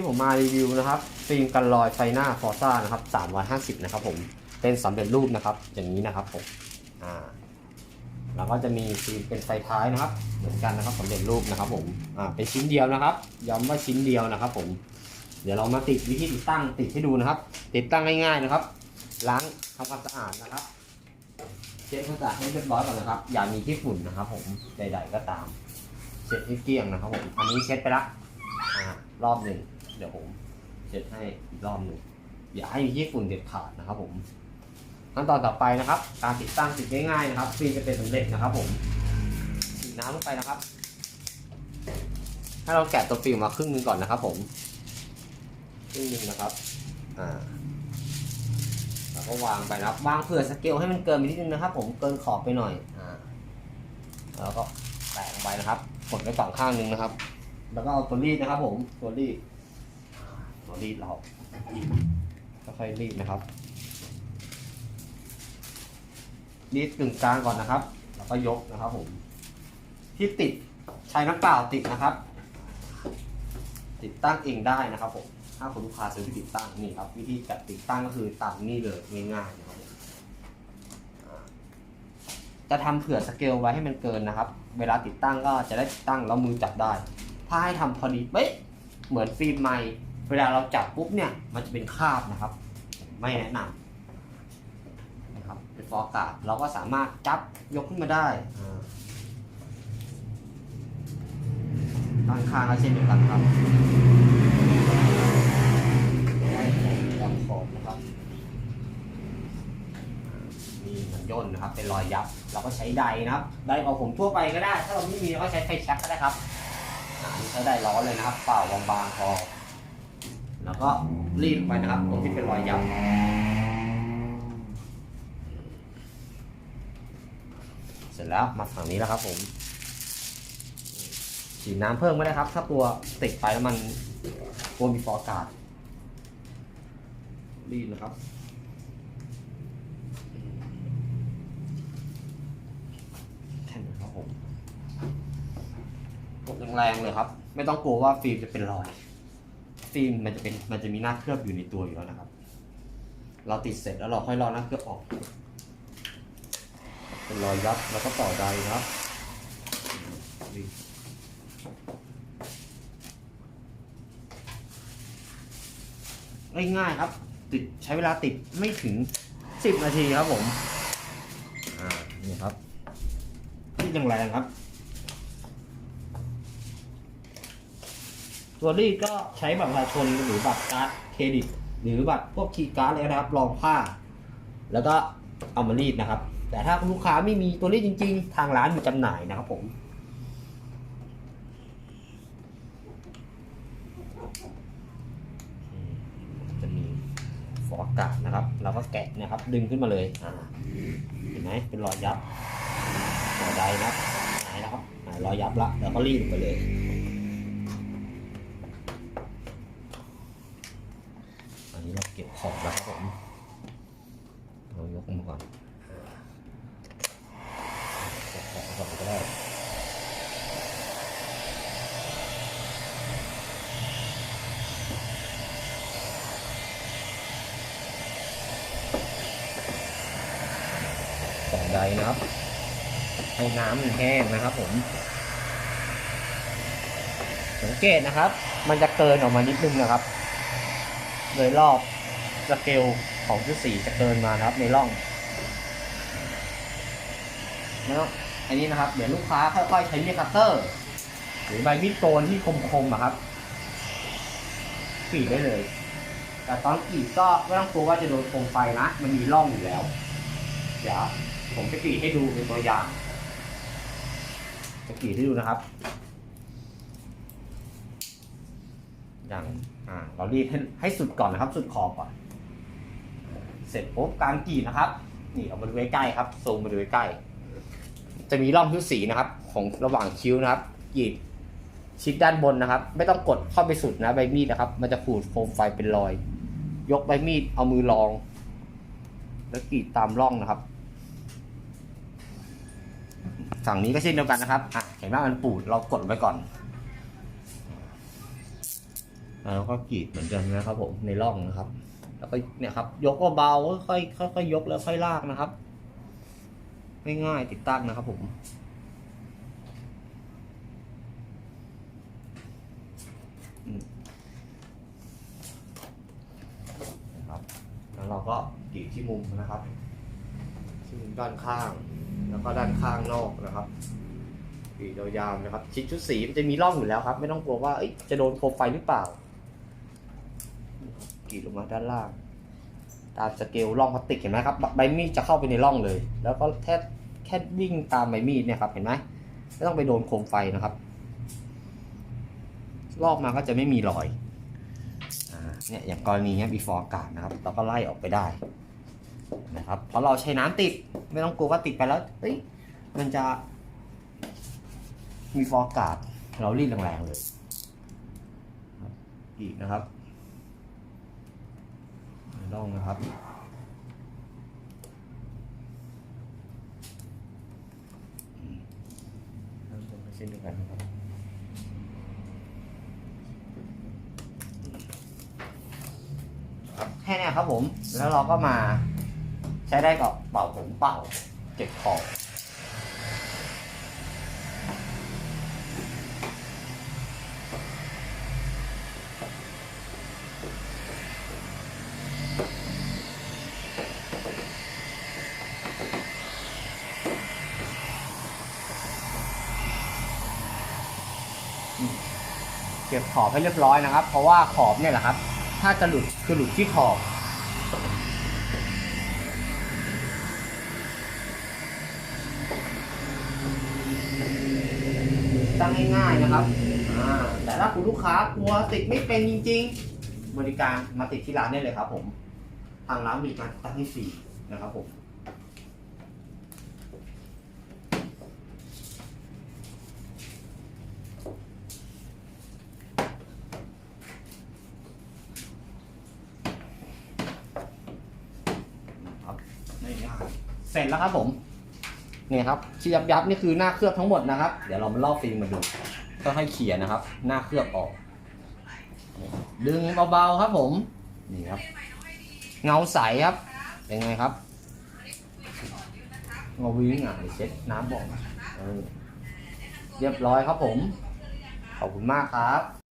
ที่ผมมารีวิวนะครับฟิล์มกันรอยไฟหน้าฟอร์ซ่านะครับ 350 นะครับผมเป็นสำเร็จรูปนะครับ อย่างนี้นะครับผมอ่าแล้วก็จะมีฟิล์มเป็นไฟท้ายนะครับ เหมือนกันนะครับสำเร็จรูปนะครับผมอ่าเป็นชิ้นเดียวนะครับย้ำว่าชิ้นเดียวนะครับ ผม เดี๋ยวเรามาติดวิธีติดตั้งติดให้ดูนะครับ ติดตั้งง่ายๆนะครับ ล้างทำความสะอาดนะครับเช็ดความสะอาดให้เรียบร้อยก่อนนะครับ อย่ามีขี้ฝุ่นนะครับ ผมใด ๆก็ตามเช็ดให้เกลี้ยงนะครับผมอันนี้เช็ดไปละอ่ารอบหนึ่ง เดี๋ยวผมเช็ดให้อีกรอบหนึ่งอย่าให้มีขี้ฝุ่นเด็ดขาดนะครับ ผมขั้นตอนต่อไปนะครับ การติดตั้งติดง่ายๆนะครับฟิล์มจะเป็นสำเร็จนะครับ ผมฉีดน้ำลงไปนะครับให้เราแกะตัวฟิล์มมาครึ่งนึงก่อนนะครับ ผมครึ่งนึงนะครับอ่าแล้วก็วางไปนะครับวางเผื่อสเกลให้มันเกินไปนิดนึงนะครับ ผมเกินขอบไปหน่อยอ่าแล้วก็แตะลงไปนะครับกดไปสองข้างนึงนะครับ แล้วก็เอาตัวรีดนะครับ ผมตัวรีด รีดเราค่อยๆรีดนะครับ รีดกึ่งกลางก่อนนะครับ แล้วก็ยกนะครับผม ที่ติดใช้น้ำเปล่าติดนะครับ ติดตั้งเองได้นะครับผม ถ้าคุณลูกค้าซื้อไปติดตั้งนี่ครับ วิธีการติดตั้งก็คือตามนี่เลยง่ายๆนะครับจะทำเผื่อสเกลไว้ให้มันเกินนะครับ เวลาติดตั้งก็จะได้ติดตั้งแล้วมือจับได้ ถ้าให้ทำพอดีเป๊ะเหมือนฟิล์มใหม่ เวลาเราจับปุ๊บเนี่ย มันจะเป็นคราบนะครับ ไม่แนะนำนะครับ เป็นฟอร์กาดเราก็สามารถจับยกขึ้นมาได้อ่าด้านข้างก็เช่นเดียวกันครับได้ขอบขอบนะครับนี่มันย่นนะครับ เป็นรอยยับ เราก็ใช้ไดนะครับ ไดของผมทั่วไปก็ได้ ถ้าเราไม่มีเราก็ใช้ไฟแช็กก็ได้ครับใช้ไดร้อนเลยนะครับ เปล่าบางๆพอ แล้วก็รีดลงไปนะครับ ตรงที่เป็นรอยยับเสร็จแล้วมาฝั่งนี้แล้วครับผมฉีดน้ำเพิ่มก็ได้ครับ ถ้าตัวติดไปแล้วมันกลัวมีฟอร์อากาศรีดนะครับแค่นครับผมกดแรงๆเลยครับ ไม่ต้องกลัวว่าฟิล์มจะเป็นรอย ฟิล์มมันจะเป็นมันจะมีหน้าเคลือบอยู่ในตัวอยู่แล้วนะครับ เราติดเสร็จแล้วเราค่อยลอกหน้าเคลือบออกเป็นรอยยับแล้วก็ต่อใดนะครับง่ายๆครับ ติดใช้เวลาติดไม่ถึง 10 นาทีครับผม อ่า นี่ครับที่แรงๆครับ ตัวรีดก็ใช้บัตรประชาชนหรือบัตรการ์ดเครดิต หรือบัตรพวกคีย์การ์ดเลยนะครับรองผ้า แล้วก็เอามารีดนะครับ แต่ถ้าลูกค้าไม่มีตัวรีดจริง ๆ ทางร้านมีจำหน่ายนะครับผมจะมีฟอกอากาศนะครับเราก็แกะนะครับ ดึงขึ้นมาเลยเห็นไหมเป็นรอยยับรอยใดนะครับหายแล้วครับหายรอยยับละแล้วก็รีดลงไปเลย อันนี้เราเก็บของแล้วครับผมเรายกมาก่อนเก็บของก่อนก็ได้ ต่อ ใดนะครับ ให้น้ำมันแห้งนะครับ ผม สังเกตนะครับ มันจะเกินออกมานิดนึงนะครับ โดยรอบสเกลของชุดสีจะเกินมานะครับ ในร่องแล้วอันนี้นะครับ เดี๋ยวลูกค้าค่อยๆใช้มีดคัตเตอร์ หรือใบมีดโกนที่คมๆอะครับกรีดได้เลย แต่ตอนกรีดก็ไม่ต้องกลัวว่าจะโดนโคมไฟนะ มันมีร่องอยู่แล้ว เดี๋ยว ผมจะกรีดให้ดูเป็นตัวอย่าง จะกรีดให้ดูนะครับ อย่างอ่าเรารีดให้ให้สุดก่อนนะครับ สุดขอบก่อน เสร็จปุ๊บการกรีดนะครับ นี่เอามาดูใกล้ๆครับซูมมาดูใกล้ จะมีร่องทุกสีนะครับ ของระหว่างคิ้วนะครับกรีดชิดด้านบนนะครับ ไม่ต้องกดเข้าไปสุดนะใบมีดนะครับ มันจะขูดโฟมไฟเป็นรอย ยกใบมีดเอามือรอง แล้วกรีดตามร่องนะครับ ฝั่งนี้ก็เช่นเดียวกันนะครับอะเห็นว่ามันปูดเรากดไว้ก่อนแล้วก็กรีดเหมือนกันนะครับ ผมในร่องนะครับ แล้วก็เนี่ยครับ ยกเบาๆค่อยๆค่อยๆยกแล้วค่อยลากนะครับง่ายๆติดตั้งนะครับ ผมอืมนะครับแล้วเราก็กรีดที่มุมนะครับที่มุมด้านข้าง แล้วก็ด้านข้างนอกนะครับกรีดยาวๆนะครับ ชิ้นชุดสีมันจะมีร่องอยู่แล้วครับ ไม่ต้องกลัวว่าจะโดนโคมไฟหรือเปล่า กรีดลงมาด้านล่าง ตามสเกลร่องพลาสติกเห็นไหมครับ ใบมีดจะเข้าไปในร่องเลย แล้วก็แค่แค่วิ่งตามใบมีดเนี่ยครับ เห็นไหมไม่ต้องไปโดนโคมไฟนะครับลอกมาก็จะไม่มีรอยอเนี่ยอย่างกรณีนี้ย before อากาศนะครับ เราก็ไล่ออกไปได้ นะครับเพราะเราใช้น้ำติดไม่ต้องกลัวว่าติดไปแล้วเฮ้ยมันจะมีฟอกาศเรารีดแรงๆเลยอีกนะครับลองนะครับเริ่มต้นเช่นเดียวกันนะครับแค่นี้ครับผม แล้วเราก็มา ใช้ได้กับเป่าผมเป่าเก็บของเก็บขอบให้เรียบร้อยนะครับ เพราะว่าขอบเนี่ยแหละครับ ถ้าจะหลุดคือหลุดที่ขอบ ตั้งง่ายๆนะครับแต่ถ้าคุณลูกค้ากลัวติดไม่เป็นจริง ๆ บริการมาติดที่ร้านได้เลยครับผม ทางร้านมีการตั้งให้ฟรีนะครับผมเสร็จแล้วครับผม เนี่ยครับที่ยับยับนี่คือหน้าเคลือบทั้งหมดนะครับ เดี๋ยวเรามาลอกฟิล์มมาดูก็ให้เขี่ยนะครับ หน้าเคลือบออก ดึงเบาๆครับผมนี่ครับ เงาใสครับเป็นไงครับเงาวิ่งอะเดี๋ยเช็ดน้ำบอกเรียบร้อยครับผม ขอบคุณมากครับ